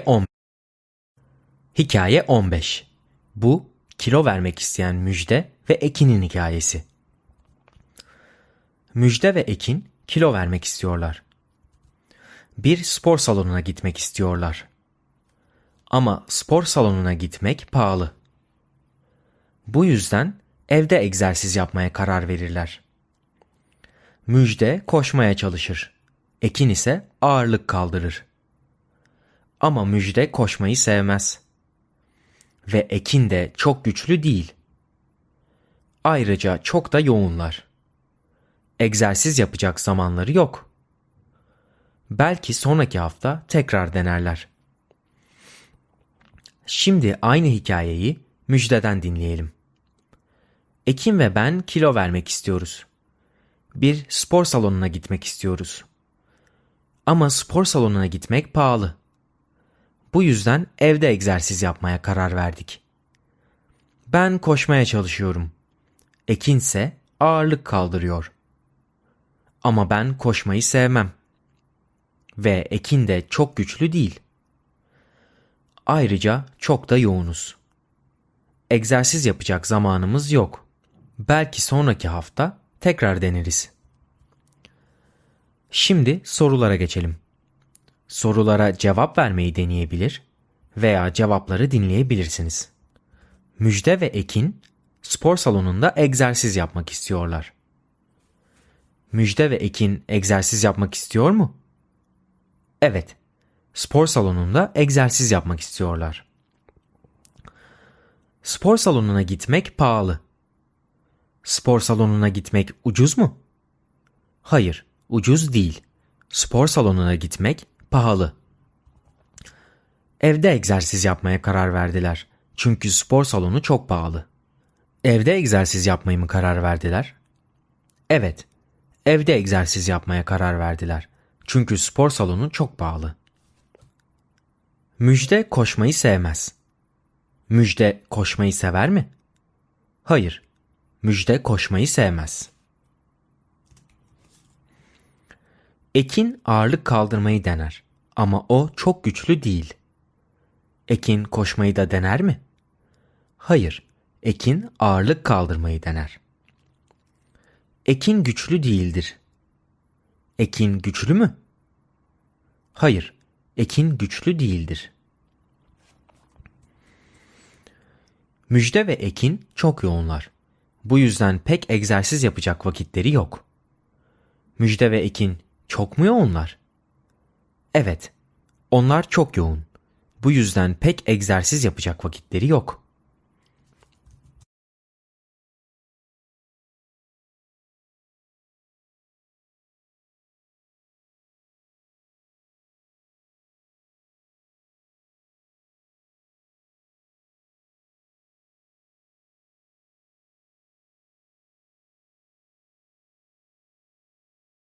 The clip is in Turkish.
10 Hikaye 15 Bu kilo vermek isteyen Müjde ve Ekin'in hikayesi. Müjde ve Ekin kilo vermek istiyorlar. Bir spor salonuna gitmek istiyorlar. Ama spor salonuna gitmek pahalı. Bu yüzden evde egzersiz yapmaya karar verirler. Müjde koşmaya çalışır. Ekin ise ağırlık kaldırır. Ama Müjde koşmayı sevmez. Ve Ekin de çok güçlü değil. Ayrıca çok da yoğunlar. Egzersiz yapacak zamanları yok. Belki sonraki hafta tekrar denerler. Şimdi aynı hikayeyi Müjde'den dinleyelim. Ekin ve ben kilo vermek istiyoruz. Bir spor salonuna gitmek istiyoruz. Ama spor salonuna gitmek pahalı. Bu yüzden evde egzersiz yapmaya karar verdik. Ben koşmaya çalışıyorum. Ekin ise ağırlık kaldırıyor. Ama ben koşmayı sevmem. Ve Ekin de çok güçlü değil. Ayrıca çok da yoğunuz. Egzersiz yapacak zamanımız yok. Belki sonraki hafta tekrar deneriz. Şimdi sorulara geçelim. Sorulara cevap vermeyi deneyebilir veya cevapları dinleyebilirsiniz. Müjde ve Ekin spor salonunda egzersiz yapmak istiyorlar. Müjde ve Ekin egzersiz yapmak istiyor mu? Evet. Spor salonunda egzersiz yapmak istiyorlar. Spor salonuna gitmek pahalı. Spor salonuna gitmek ucuz mu? Hayır, ucuz değil. Spor salonuna gitmek pahalı. Evde egzersiz yapmaya karar verdiler. Çünkü spor salonu çok pahalı. Evde egzersiz yapmayı mı karar verdiler? Evet. Evde egzersiz yapmaya karar verdiler. Çünkü spor salonu çok pahalı. Müjde koşmayı sevmez. Müjde koşmayı sever mi? Hayır. Müjde koşmayı sevmez. Ekin ağırlık kaldırmayı dener ama o çok güçlü değil. Ekin koşmayı da dener mi? Hayır. Ekin ağırlık kaldırmayı dener. Ekin güçlü değildir. Ekin güçlü mü? Hayır. Ekin güçlü değildir. Müjde ve Ekin çok yoğunlar. Bu yüzden pek egzersiz yapacak vakitleri yok. Müjde ve Ekin çok mu yoğunlar? Evet. Onlar çok yoğun. Bu yüzden pek egzersiz yapacak vakitleri yok.